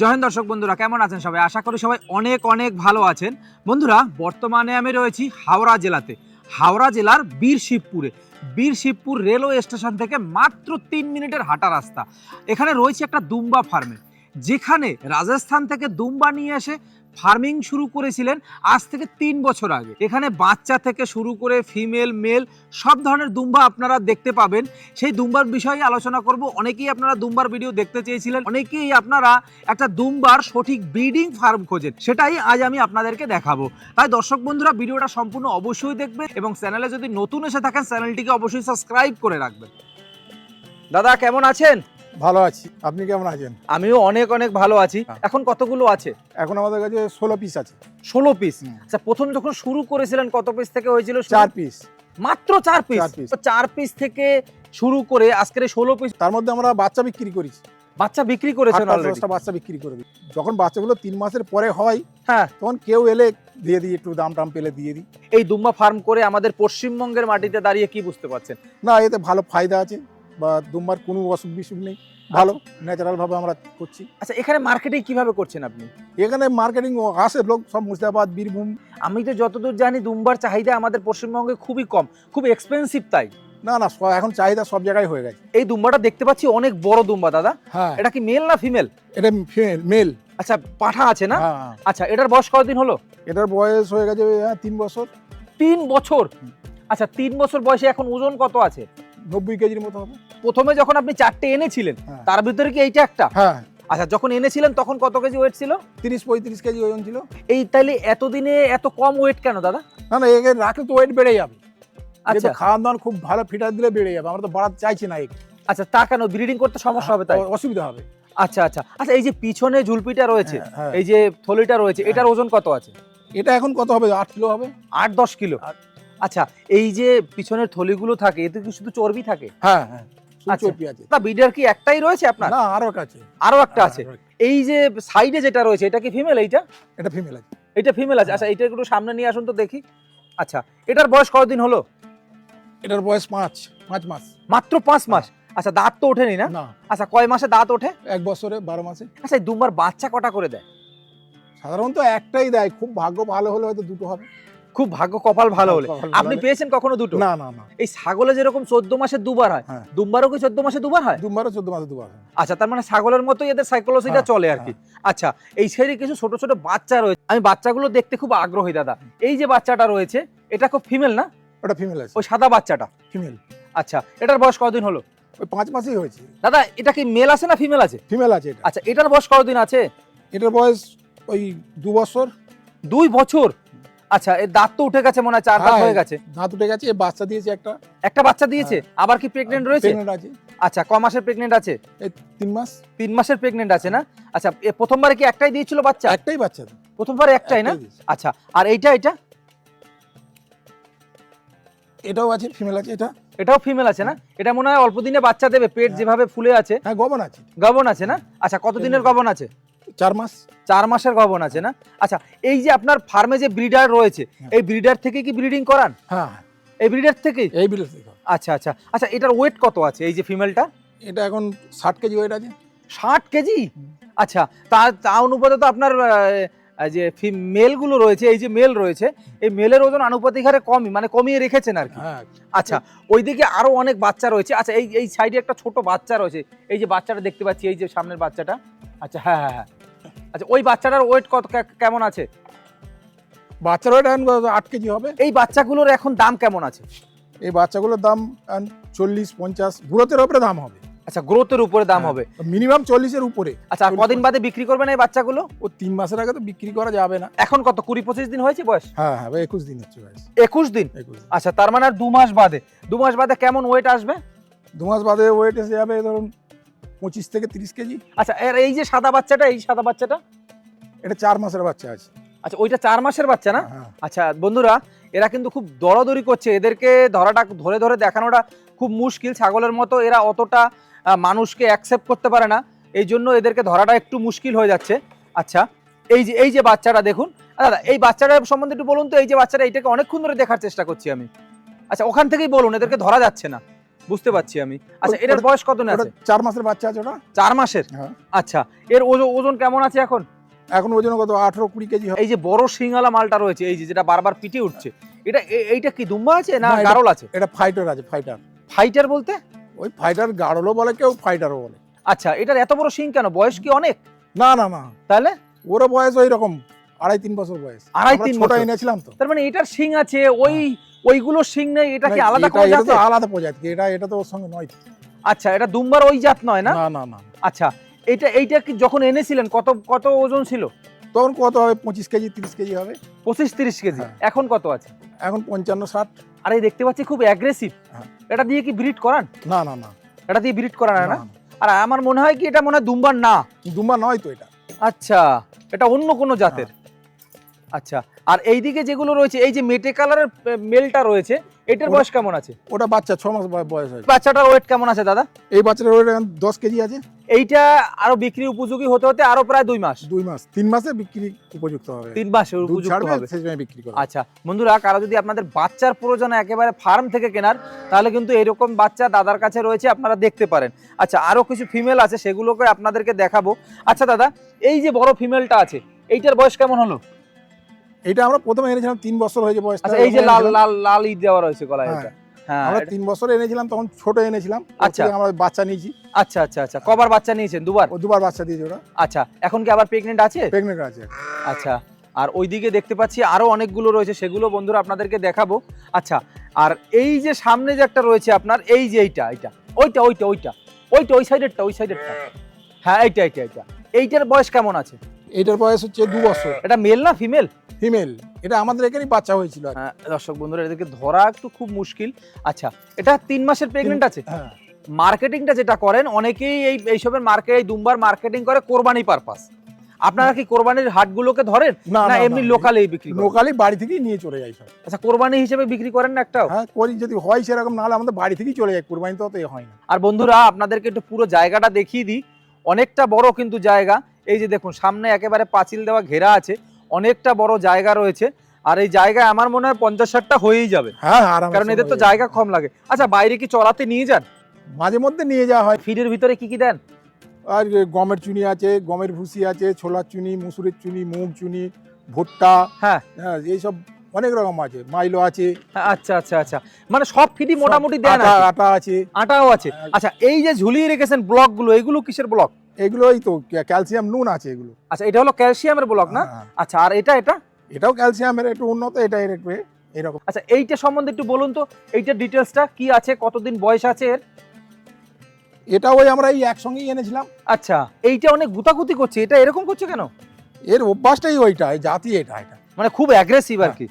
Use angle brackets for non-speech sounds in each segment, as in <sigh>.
জয় হিন্দ দর্শক বন্ধুরা, কেমন আছেন সবাই? আশা করি সবাই অনেক অনেক ভালো আছেন। বন্ধুরা, বর্তমানে আমি রয়েছি হাওড়া জেলাতে। হাওড়া জেলার বীরশিবপুরে। বীরশিবপুর রেলওয়ে স্টেশন থেকে মাত্র তিন মিনিটের হাঁটা রাস্তা। এখানে রয়েছে একটা দুম্বা ফার্মে। যেখানে রাজস্থান থেকে দুম্বা নিয়ে এসে ফার্মিং শুরু করেছিলেন আজ থেকে তিন বছর আগে। এখানে বাচ্চা থেকে শুরু করে ফিমেল, মেল, সব ধরনের দুম্বা আপনারা দেখতে পাবেন। সেই দুম্বার বিষয়ে আলোচনা করব। অনেকেই আপনারা দুম্বার ভিডিও দেখতে চেয়েছিলেন, অনেকেই আপনারা একটা দুম্বার সঠিক ব্রিডিং ফার্ম খোঁজেন, সেটাই আজ আমি আপনাদেরকে দেখাবো। তাই দর্শক বন্ধুরা, ভিডিওটা সম্পূর্ণ অবশ্যই দেখবেন এবং চ্যানেলে যদি নতুন এসে থাকেন, চ্যানেলটিকে অবশ্যই সাবস্ক্রাইব করে রাখবেন। দাদা, কেমন আছেন? ভালো আছি। আপনি কেমন আছেন? আমিও অনেক অনেক ভালো আছি। হ্যাঁ। এখন কতগুলো আছে? এখন আমাদের কাছে ষোলো পিস আছে। ষোলো পিস আচ্ছা প্রথম যখন শুরু করেছিলেন কত পিস থেকে হয়েছিল চার পিস মাত্র চার পিস চার পিস থেকে শুরু করে আজকের ষোলো পিস তার মধ্যে আমরা বাচ্চা বিক্রি করেছি। বাচ্চা বিক্রি করেছেন দশটা বাচ্চা বিক্রি করে দিই যখন বাচ্চাগুলো তিন মাসের পরে হয় হ্যাঁ। তখন কেউ এলে দিয়ে দিই একটু দাম টাম পেলে দিয়ে দিই। এই দুম্বা ফার্ম করে আমাদের পশ্চিমবঙ্গের মাটিতে দাঁড়িয়ে কি বুঝতে পারছেন? না এতে ভালো ফায়দা আছে। বা দুম্বার কোনো অসুখ বিসুখ নেই ভালো ন্যাচারালভাবে আমরা করছি। আচ্ছা এখানে মার্কেটিং কীভাবে করছেন আপনি? এখানে মার্কেটিং আসে লোক সব মুর্শিদাবাদ বীরভূম। আমি তো যতদূর জানি দুম্বার চাহিদা আমাদের পশ্চিমবঙ্গে খুবই কম খুব এক্সপেন্সিভ তাই। না না এখন চাহিদা সব জায়গায় হয়ে গেছে। এই দুম্বাটা দেখতে পাচ্ছি অনেক বড় দুম্বা দাদা। হ্যাঁ। এটা কি মেল না ফিমেল এটা মেল আচ্ছা পাঠা আছে না? হ্যাঁ। আচ্ছা এটার বয়স কতদিন হলো? এটার বয়স হয়ে গেছে হ্যাঁ, তিন বছর। তিন বছর? আচ্ছা তিন বছর বয়সে এখন ওজন কত আছে? নব্বই কেজির মতো হবে। প্রথমে যখন আপনি চারটে এনেছিলেন হ্যাঁ। তার ভিতরে কি এইটা একটা? হ্যাঁ। আচ্ছা যখন এনেছিলেন তখন কত কেজি ওয়েট ছিল? তিরিশ পঁয়ত্রিশ কেজি ওজন ছিল। এই তাইলে এতদিনে এত কম ওয়েট কেন দাদা? না না একে রাখলে তো ওয়েট বেড়ে যাবে। আচ্ছা আচ্ছা। খাওয়ান দাওয়ান খুব ভালো ফিটার দিলে বেড়ে যাবে। আমরা তো বাড়াতে চাইছি না একে। আচ্ছা তা কেন? ব্রিডিং করতে সমস্যা হবে তাই? অ- অসুবিধা হবে। আচ্ছা আচ্ছা। আচ্ছা এই যে পিছনে ঝুলপিটা রয়েছে হ্যাঁ, হ্যাঁ। এই যে থলিটা রয়েছে এটার ওজন কত আছে? এটা এখন কত হবে? আট কিলো হবে। আট দশ কিলো। আট- আচ্ছা এই যে পিছনের থলিগুলো থাকে এতে কি শুধু চর্বি থাকে? হ্যাঁ হ্যাঁ শুধু আচ্ছা। চর্বি আছে। না বিডার কি একটাই রয়েছে আপনার? না আরও একটা আছে। আরও একটা। এই যে সাইডে যেটা রয়েছে এটা কি ফিমেল এইটা? এটা ফিমেল আছে। এটা ফিমেল আছে। আচ্ছা এটা একটু সামনে নিয়ে আসুন তো দেখি। আচ্ছা এটার বয়স কতদিন হলো? এটার বয়স পাঁচ পাঁচ মাস। মাত্র পাঁচ মাস? আচ্ছা দাঁত তো ওঠেনি না? না। আচ্ছা কয় মাসে দাঁত ওঠে? এক বছরে বারো মাসে। আচ্ছা এই দুম্বার বাচ্চা কটা করে দেয়? সাধারণত একটাই দেয়। খুব ভাগ্য ভালো হলে হয়তো দুটো হবে। খুব ভাগ্য কপাল ভালো হলে। আপনি পেয়েছেন কখনো দুটো? না না না। এই ছাগলে যেরকম চোদ্দ মাসে দুবার হয় হ্যাঁ। দুম্বারও কি চোদ্দ মাসে দুবার হয়? দুবারও চোদ্দ মাসে দুবার হয়। আচ্ছা তার মানে ছাগলের মতোই এদের সাইকোলজিটা হ্যাঁ, চলে আর কি। আচ্ছা এই সাইডে কিছু ছোট ছোট বাচ্চা রয়েছে। আমি বাচ্চাগুলো দেখতে খুব আগ্রহী দাদা। এই যে বাচ্চাটা রয়েছে এটা খুব ফিমেল না? ওটা ফিমেল আছে। ওই সাদা বাচ্চাটা? ফিমেল আচ্ছা এটার বয়স কতদিন হলো? ওই পাঁচ মাসেই হয়েছে। দাদা এটা কি মেল আছে না ফিমেল আছে? ফিমেল আছে এটা। আচ্ছা এটার বয়স কতদিন আছে? এটার বয়স ওই দু বছর। দুই বছর? আচ্ছা এর দাঁত তো উঠে গেছে মনে হয় চার দাঁত হ্যাঁ, হয়ে গেছে। দাঁত উঠে গেছে বাচ্চা দিয়েছে একটা। একটা বাচ্চা দিয়েছে? আবার কি প্রেগনেন্ট রয়েছে? আছে। আচ্ছা ক মাসের প্রেগনেন্ট আছে? এই তিন মাস। তিন মাসের প্রেগনেন্ট আছে না? আচ্ছা এ প্রথমবারে কি একটাই দিয়েছিল বাচ্চা? একটাই বাচ্চা। প্রথমবারে একটাই না? আচ্ছা আর এইটা এটা এটাও আছে ফিমেল আছে এটা? এটাও ফিমেল আছে না? এটা মনে হয় অল্প দিনে বাচ্চা দেবে পেট হ্যাঁ। যেভাবে ফুলে আছে। হ্যাঁ গবন আছে। গবন আছে না? আচ্ছা কত দিনের গবন আছে? চার মাস? চার মাসের গবন আছে না? আচ্ছা এই যে আপনার ফার্মে যে ব্রিডার রয়েছে হ্যাঁ। এই ব্রিডার থেকে কি ব্রিডিং করান? হ্যাঁ। এই ব্রিডার থেকেই এই ব্রিডার থেকে আচ্ছা আচ্ছা। আচ্ছা এটার ওয়েট কত আছে এই যে ফিমেলটা এটা এখন ষাট কেজি ওয়েট আছে। ষাট কেজি? আচ্ছা তা তা অনুপাতে তো আপনার যে মেলগুলো রয়েছে এই যে মেল রয়েছে এই মেলের ওজন আনুপাতিক হারে কমই মানে কমিয়ে রেখেছেন আর কি। হ্যাঁ। আচ্ছা ওইদিকে আরও অনেক বাচ্চা রয়েছে। আচ্ছা এই এই সাইডে একটা ছোট বাচ্চা রয়েছে এই যে বাচ্চাটা দেখতে পাচ্ছি এই যে সামনের বাচ্চাটা। আচ্ছা হ্যাঁ হ্যাঁ হ্যাঁ। আচ্ছা ওই বাচ্চাটার ওয়েট কত কেমন আছে? বাচ্চার ওয়েট এখন আট কেজি হবে। এই বাচ্চাগুলোর এখন দাম কেমন আছে? এই বাচ্চাগুলোর দাম চল্লিশ পঞ্চাশ গ্রোথের উপরে দাম হবে। আচ্ছা গ্রোথের উপরে দাম হবে। মিনিমাম চল্লিশের উপরে। আচ্ছা কদিন বাদে বিক্রি করবেন এই বাচ্চাগুলো? ও তিন মাসের আগে তো বিক্রি করা যাবে না। এখন কত কুড়ি পঁচিশ দিন হয়েছে বয়স? হ্যাঁ হ্যাঁ একুশ দিন হচ্ছে বয়স। একুশ দিন? একুশ দিন। আচ্ছা তার মানে আর দু মাস বাদে। দু মাস বাদে কেমন ওয়েট আসবে? দু মাস বাদে ওয়েট এসে যাবে ধরুন পঁচিশ থেকে তিরিশ কেজি। আচ্ছা এর এই যে সাদা বাচ্চাটা এই সাদা বাচ্চাটা? এটা চার মাসের বাচ্চা আছে। আচ্ছা ওইটা চার মাসের বাচ্চা না? হ্যাঁ। আচ্ছা বন্ধুরা এরা কিন্তু খুব দরাদরি করছে। এদেরকে ধরাটা ধরে ধরে দেখানোটা খুব মুশকিল। ছাগলের মতো এরা অতটা মানুষকে অ্যাকসেপ্ট করতে পারে না। এই জন্য এদেরকে ধরাটা একটু মুশকিল হয়ে যাচ্ছে। আচ্ছা এই যে এই যে বাচ্চাটা দেখুন। দাদা এই বাচ্চাটার সম্বন্ধে একটু বলুন তো। এই যে বাচ্চাটা এইটাকে অনেকক্ষণ ধরে দেখার চেষ্টা করছি আমি। আচ্ছা ওখান থেকেই বলুন এদেরকে ধরা যাচ্ছে না। বুঝতে পারছি আমি। আচ্ছা এটার বয়স কত না আছে? চার মাসের বাচ্চা আছে ওটা? চার মাসের? হ্যাঁ। আচ্ছা এর ওজন কেমন আছে এখন? এখন ওজন কত? আঠারো কুড়ি কেজি এই যে বড় সিঙ্গালা মালটা রয়েছে এই যে যেটা বারবার পিটে উঠছে এটা এইটা কি দুম্বা আছে না গারল আছে? এটা ফাইটার আছে ফাইটার ফাইটার বলতে? ওই ফাইটার গাড়লও বলে কেউ ফাইটারও বলে। আচ্ছা এটার এত বড় সিং কেন? বয়স কি অনেক? না না না। তাহলে? ওরও বয়স ওই রকম আড়াই তিন বছর বয়স। আড়াই তিন বছর। এনেছিলাম তো। তার মানে এটার সিং আছে ওই ওইগুলো সিং নেই এটা কি আলাদা এটা- কোনো এটা তো জাতের? আলাদা প্রজাতি এটা এটা তো ওর সঙ্গে নয়। আচ্ছা এটা দুম্বার ওই জাত নয় না? না না না। আচ্ছা এটা এইটা কি যখন এনেছিলেন কত কত ওজন ছিল? তখন কত হবে? পঁচিশ কেজি তিরিশ কেজি হবে। পঁচিশ তিরিশ কেজি হ্যাঁ। এখন কত আছে? এখন পঞ্চান্ন ষাট। আর এই দেখতে পাচ্ছি খুব অ্যাগ্রেসিভ হ্যাঁ। এটা দিয়ে কি ব্রিড করান? না না না। এটা দিয়ে ব্রিড করান হয় না। আর আমার মনে হয় কি এটা মনে হয় দুম্বার না। দুম্বা নয় তো এটা। আচ্ছা এটা অন্য কোনো জাতের। আচ্ছা আর এইদিকে যেগুলো রয়েছে এই যে মেটে কালারের মেলটা রয়েছে এটার বয়স কেমন আছে? ওটা বাচ্চা ছ মাস বয়- বয়স হয়েছে। বাচ্চাটার ওয়েট কেমন আছে দাদা? এই বাচ্চাটার এখন দশ কেজি আছে। এইটা আরও বিক্রি উপযোগী হতে হতে আরও প্রায় দুই মাস। দুই মাস তিন মাসে বিক্রি উপযুক্ত হবে। তিন মাসের দুধ উপযুক্ত হবে। সেই সময় বিক্রি করবে। আচ্ছা বন্ধুরা কারও যদি আপনাদের বাচ্চার প্রয়োজন একেবারে ফার্ম থেকে কেনার তাহলে কিন্তু এরকম বাচ্চা দাদার কাছে রয়েছে আপনারা দেখতে পারেন। আচ্ছা আরও কিছু ফিমেল আছে সেগুলোকে আপনাদেরকে দেখাবো। আচ্ছা দাদা এই যে বড় ফিমেলটা আছে এইটার বয়স কেমন হলো? এটা আমরা প্রথমে এনেছিলাম তিন বছর হয়েছে বয়স আচ্ছা এই যে লাল লাল লাল ই দেওয়া রয়েছে গলায় হ্যাঁ। এটা। হ্যাঁ আমরা তিন বছর এনেছিলাম তখন ছোট এনেছিলাম। আচ্ছা। আমরা বাচ্চা নিয়েছি। আচ্ছা আচ্ছা আচ্ছা। কবার বাচ্চা নিয়েছেন? দুবার? দুবার বাচ্চা দিয়েছে ওরা। আচ্ছা এখন কি আবার প্রেগনেন্ট আছে? প্রেগনেন্ট আছে। আচ্ছা আর ওইদিকে দেখতে পাচ্ছি আরও অনেকগুলো রয়েছে সেগুলো বন্ধুরা আপনাদেরকে দেখাবো। আচ্ছা আর এই যে সামনে যে একটা রয়েছে আপনার এই যে এইটা এইটা। ওইটা ওইটা ওইটা। ওইটা ওই সাইডেরটা ওই সাইডেরটা হ্যাঁ এইটা এইটা এইটা। এইটার বয়স কেমন আছে? এটার বয়স হচ্ছে দু বছর। এটা মেল না ফিমেল ফিমেল এটা আমাদের এখানেই বাচ্চা হয়েছিল হ্যাঁ দর্শক বন্ধুরা এদেরকে ধরা একটু খুব মুশকিল। আচ্ছা এটা তিন মাসের প্রেগনেন্ট আছে? হ্যাঁ। মার্কেটিংটা যেটা করেন অনেকেই এই এইসবের মার্কেট এই দুম্বার মার্কেটিং করে কোরবানি পারপাস আপনারা কি কোরবানির হাটগুলোকে ধরেন? না এমনি লোকালেই বিক্রি লোকালি বাড়ি থেকেই নিয়ে চলে যায় সব। আচ্ছা কোরবানি হিসেবে বিক্রি করেন না একটাও? হ্যাঁ করি যদি হয় সেরকম নাহলে আমাদের বাড়ি থেকেই চলে যায় কোরবানি তো হয় না। আর বন্ধুরা আপনাদেরকে একটু পুরো জায়গাটা দেখিয়ে দিই। অনেকটা বড় কিন্তু জায়গা। এই যে দেখুন সামনে একেবারে পাঁচিল দেওয়া ঘেরা আছে অনেকটা বড় জায়গা রয়েছে আর এই জায়গায় আমার মনে হয় পঞ্চাশ ষাটটা হয়েই যাবে। হ্যাঁ আরাম কারণ এদের তো জায়গা কম লাগে। আচ্ছা বাইরে কি চড়াতে নিয়ে যান? মাঝে মধ্যে নিয়ে যাওয়া হয়। ফিডের ভিতরে কি কি দেন? আর গমের চুনি আছে গমের ভুসি আছে ছোলার চুনি মুসুরের চুনি মুগ চুনি ভুট্টা হ্যাঁ। হ্যাঁ এইসব অনেক রকম আছে। মাইলো আছে। হ্যাঁ, আচ্ছা আচ্ছা আচ্ছা। মানে সব ফিডি মোটামুটি দেন আটা আটা আছে। আটাও আছে। হ্যাঁ। আচ্ছা এই যে ঝুলিয়ে রেখেছেন ব্লকগুলো এগুলো কিসের ব্লক? এগুলোই তো ক্যালসিয়াম নুন আছে এগুলো। আচ্ছা এটা হলো ক্যালসিয়ামের ব্লক না? হ্যাঁ। আচ্ছা আর এটা এটা? এটাও ক্যালসিয়ামের একটু উন্নত এটা এর একটু এরকম। আচ্ছা এইটা সম্বন্ধে একটু বলুন তো এইটার ডিটেলসটা কি আছে কতদিন বয়স আছে এর? এটা ওই আমরা এই একসঙ্গেই এনেছিলাম। আচ্ছা এইটা অনেক গুতাগুতি করছে এটা এরকম করছে কেন? এর অভ্যাসটাই ওইটা এই জাতি এটা এটা। মানে খুব অ্যাগ্রেসিভ আর কি।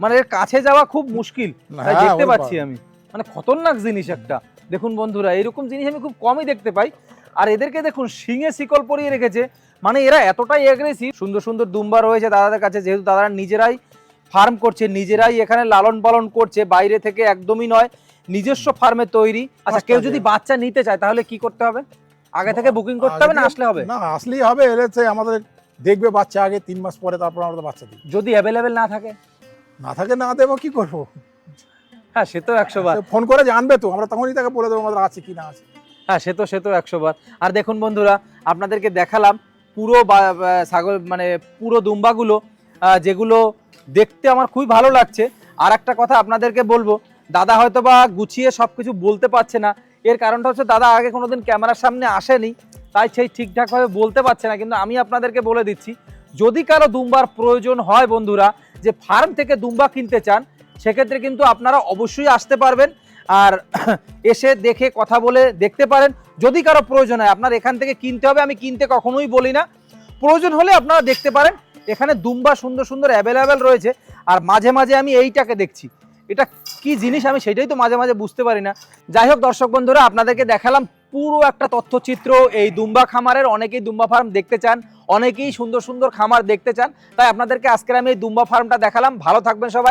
মানে এর কাছে যাওয়া খুব মুশকিল হ্যাঁ, দেখতে পাচ্ছি আমি। মানে খতরনাক জিনিস একটা। দেখুন বন্ধুরা এরকম জিনিস আমি খুব কমই দেখতে পাই। আর এদেরকে দেখুন শিঙে শিকল পরিয়ে রেখেছে। মানে এরা এতটাই অ্যাগ্রেসিভ সুন্দর সুন্দর দুম্বা রয়েছে দাদাদের কাছে যেহেতু দাদারা নিজেরাই ফার্ম করছে নিজেরাই এখানে লালন পালন করছে বাইরে থেকে একদমই নয় নিজস্ব ফার্মে তৈরি। আচ্ছা আচ্ছা, কেউ আচ্ছা। যদি বাচ্চা নিতে চায় তাহলে কি করতে হবে? আগে থেকে বুকিং করতে হবে না আসলে হবে? না আসলেই হবে এলে সে আমাদের দেখবে বাচ্চা আগে তিন মাস পরে তারপর আমরা বাচ্চা দিই। যদি অ্যাভেলেবেল না থাকে? না থাকে না দেবো কি করব? হ্যাঁ সে তো একশো বার। ফোন করে জানবে তো আমরা তখনই তাকে বলে দেবো আমাদের আছে কি না আছে। হ্যাঁ সে তো সে তো একশো বার। আর দেখুন বন্ধুরা, আপনাদেরকে দেখালাম পুরো ছাগল মানে পুরো দুম্বাগুলো যেগুলো দেখতে আমার খুবই ভালো লাগছে। আর একটা কথা আপনাদেরকে বলব, দাদা হয়তো বা গুছিয়ে সব কিছু বলতে পারছে না। এর কারণটা হচ্ছে দাদা আগে কোনোদিন ক্যামেরার সামনে আসেনি, তাই সেই ঠিকঠাকভাবে বলতে পারছে না। কিন্তু আমি আপনাদেরকে বলে দিচ্ছি, যদি কারও দুম্বার প্রয়োজন হয় বন্ধুরা, যে ফার্ম থেকে দুম্বা কিনতে চান, সেক্ষেত্রে কিন্তু আপনারা অবশ্যই আসতে পারবেন। আর <clears throat> এসে দেখে কথা বলে দেখতে পারেন। যদি কারও প্রয়োজন হয়, আপনার এখান থেকে কিনতে হবে, আমি কিনতে কখনোই বলি না। প্রয়োজন হলে আপনারা দেখতে পারেন, এখানে দুম্বা সুন্দর সুন্দর অ্যাভেলেবেল রয়েছে। আর মাঝে মাঝে আমি এইটাকে দেখছি। এটা কি জিনিস? আমি সেটাই তো মাঝে মাঝে বুঝতে পারি না। যাই হোক দর্শক বন্ধুরা, আপনাদেরকে দেখালাম পুরো একটা তথ্যচিত্র। এই দুম্বা খামারের অনেকেই দুম্বা ফার্ম দেখতে চান, অনেকেই সুন্দর সুন্দর খামার দেখতে চান। তাই আপনাদেরকে আজকের আমি এই দুম্বা ফার্মটা দেখালাম। ভালো থাকবেন সবাই।